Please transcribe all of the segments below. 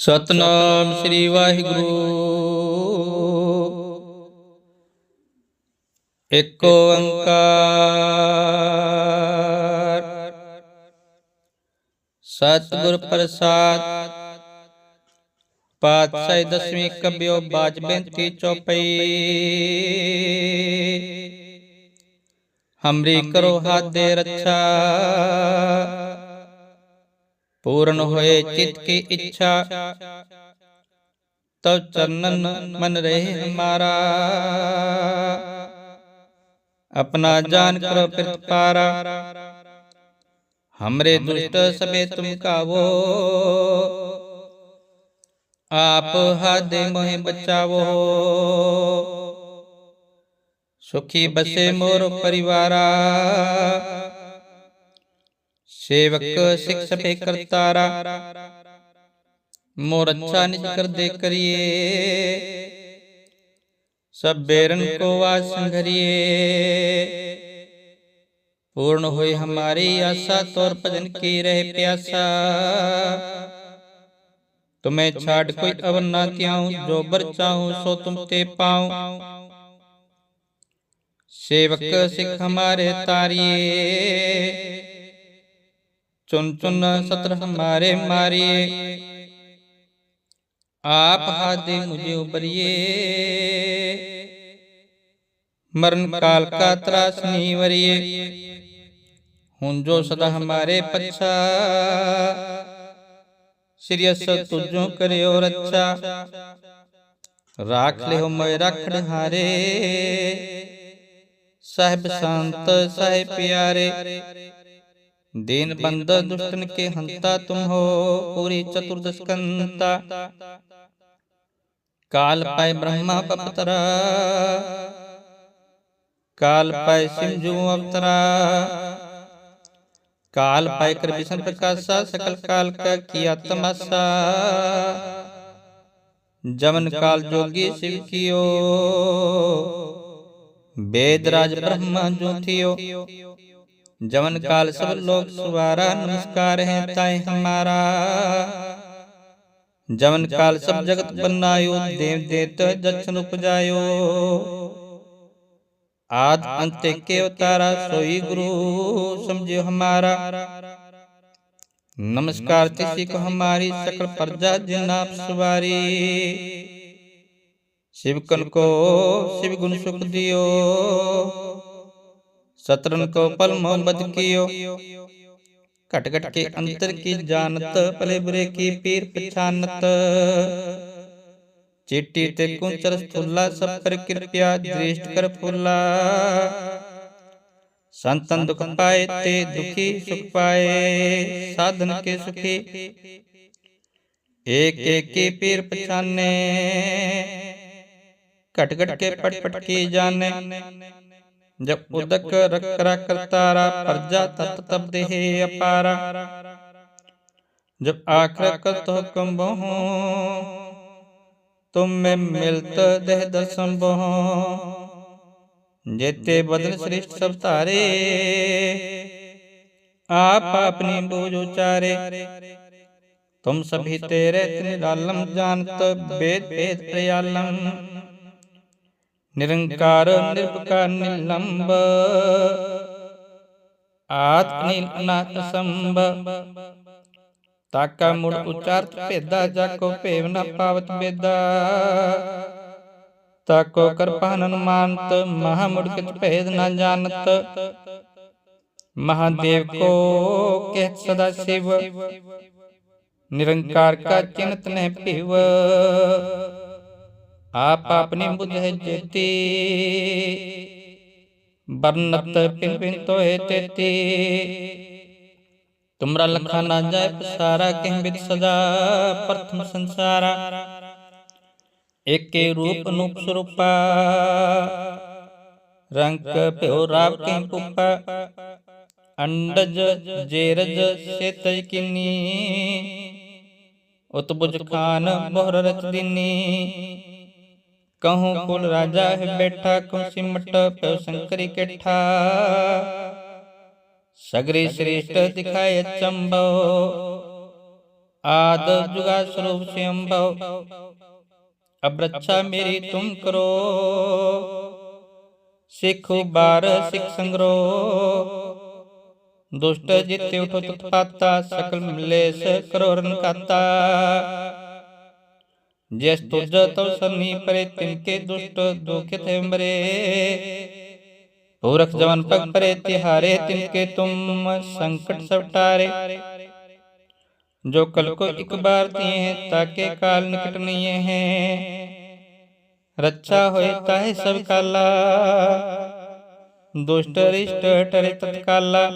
ਸਤਨਾਮ ਸ੍ਰੀ ਵਾਹਿਗੁਰੂ ਇੱਕ ਓੰਕਾਰ ਸਤਿਗੁਰ ਪ੍ਰਸਾਦ ਪਾਤਸ਼ਾਹ ਦਸਵੀਂ ਕਬਿਓ ਬਾਜ ਬੇਨਤੀ ਚੌਪਈ ਹਮਰੀ ਕਰੋ ਹੱਥ ਦੇ ਰੱਛਾ पूर्ण होए चित की इच्छा। तो चरणन मन रहे हमारा अपना जान करो पारा। हमरे दुष्ट सबे तुम का वो आप हाथ मोहे बचावो। सुखी बसे मोर परिवारा। सेवक सिख सबे करतारा मोर अच्छा निज कर दे करिए। सब बेरन को वास संघरिए। पूर्ण हुई हमारी आशा तौर भजन की रहे प्यासा। तुम्हें छाड़ कोई अवर ना त्याऊं जो बर चाहूँ सो तुम ते पाऊँ। सेवक सिख हमारे तारिए। चुन चुन सत्र हमारे मारिए आप हादे मुझे उबरिए। मरण काल का त्रास नहीं वरिए। हूँ जो सदा हमारे पच्छा। श्रीयस तुझो करे और अच्छा। राख ले हो मैं रखड़ हारे साहिब शांत, साहिब प्यारे। दीन बंद दुष्टन के हंता तुम हो पूरी चतुर्दशकंता काल पाए ब्रह्मा पपतरा काल पाए सिंजू अवतरा। काल पाए कर विष्णु प्रकाशा सकल काल का किया तमाशा जमन काल जोगी शिव कियो वेद राज ब्रह्मा जो थियो। जमन काल सब लोग सुवारा नमस्कार है ताए हमारा। जमन काल सब जगत बनायो, देव देत जक्षन उपजायो। आद अंत के अवतारा सोई गुरु समझियो हमारा। नमस्कार तिसी को हमारी सकल प्रजा जिनाप सवारी शिव कन को शिव गुण सुख दियो। सतरन को पल मोहब्बत कियो। घट के अंतर की जानत भले बुरे की पीर पछानत चिट्टी ते कुंचर स्थूला सब पर कृपया दृष्ट कर फूला संतन दुख पाए ते दुखी सुख पाए साधन के सुखी। एक एक की पीर पछाने घट घट के पट पट की जाने। जब उदक रख रख तारा प्रजा तत तब देह अपारा जब आखर कत हुक्म बहो तुम में मिलत देह दर्शन बहो जेते बदल श्रेष्ठ सब तारे आप अपनी बोझ उचारे तुम सभी तेरे निरालम जानत वेद वेद प्रयालम ਨਿਰੰਕਾਰ ਨਿਰਭਕਾਰ ਨਿਲੰਬ। ਆਤਮਿ ਅਨਾਤ ਸੰਭ ਤਾਕਾ ਮੁੜ ਉਚਾਰਤ ਭੇਦਾ ਜਾਕੋ ਭੇਵ ਨਾ ਪਾਵਤ ਬੇਦਾ ਤਾਕੋ ਕਰਪਾਨ ਅਨੁਮਾਨਤ, ਮਹਾ ਮੁੜ ਕਿਤ ਭੇਦ ਨਾ ਜਾਣਤ। ਮਹਾਦੇਵ ਕੋ ਕਹਿ ਸਦਾ ਸਿਵ। ਨਿਰੰਕਾਰ ਕਾ ਚਿੰਤ ਭਿਵ। आप अपनी बुध जेती। बरनत पिन पिन तो है तेती। तुमरा लखा ना जाए पसारा, कह विद सदा प्रथम संसारा। एक रूप अनूप स्वरूपा रंग प्यो राव के पुपा। अंडज, जेरज से तजकिनी उतबुज खान बोहर रच दिनी कहूँ, कुल राजा है बैठा कहूँ सिमट प्यो शंकरी केठा। सगरी श्रेष्ठ दिखाए चंबो, आद जुगा स्वरूप स्वयं भव अब रक्षा मेरी तुम करो, सिख बार सिख संग्रो। दुष्ट जिते उठो तत्पाता सकल मिलेश करो रन खाता तिनके दुष्ट दुखित है मरे पूरख जवन पग परे तिहारे तिनके तुम संकट सब टारे। जो कल को एक बार दिए हैं ताके काल निकट नहीं है। रक्षा होए ताहे सब काला। दुष्ट रिष्ट टरे तत्काला।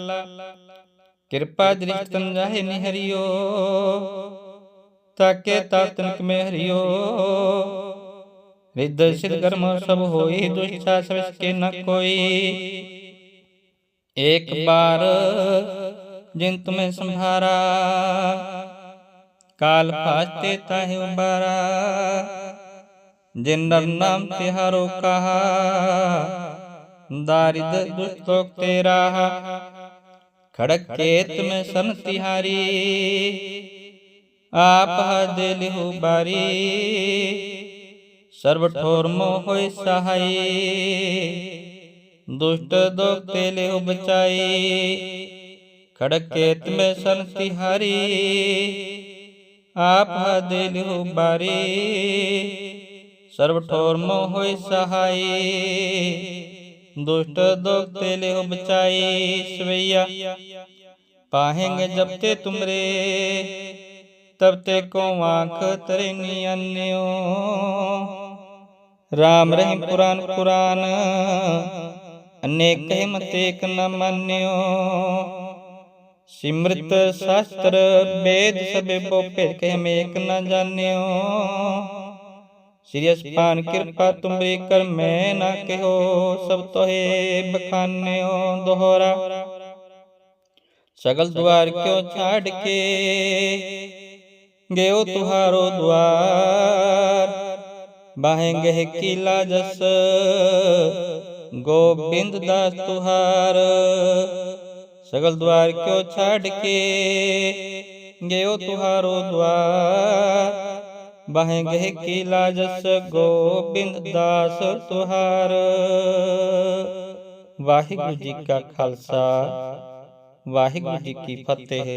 कृपा दृष्ट तंजाहे निहरियो। ताके तातनक में हरियो रिद्ध सिद्ध कर्म सब होई दुष्टा सब के न कोई एक बार जिन तुम्हें संभारा काल फास्ते ताहे उबारा जिन नर नाम तिहारो कहा दारिद दुष्टोक तेरा खड़क केत में सन तिहारी आप दिल बारी सर्व ठोर मोह सहाय दुष्ट दोग तेले बचाई खड़क केत में सन तिहारी आप दिल बारी सर्व ठोर मोह सहाय दुष्ट दोग तेले बचाई सवैया पाहेंगे जब ते तुमरे तब ते को आँख तरे अन्यो। राम रहीम पुराण पुराण अनेक मत एक न मान्यो। सिमृत शास्त्र वेद सबे बोपे कह में एक न जान्यो। श्री पान कृपा तुमरी कर मैं ना कहो। सब तो है बखान्यो दोहरा। सगल द्वार क्यों छाड़ के? गयो तुहारो द्वार बाहेंगे किला जस गोविंद दास तुहार सगल द्वार क्यों छाड़ के गयो तुहारो द्वार बाहेंगे किला जस गोविंद दास तुहार वाहिगुरु जी का खालसा वाहिगुरु जी की फतेह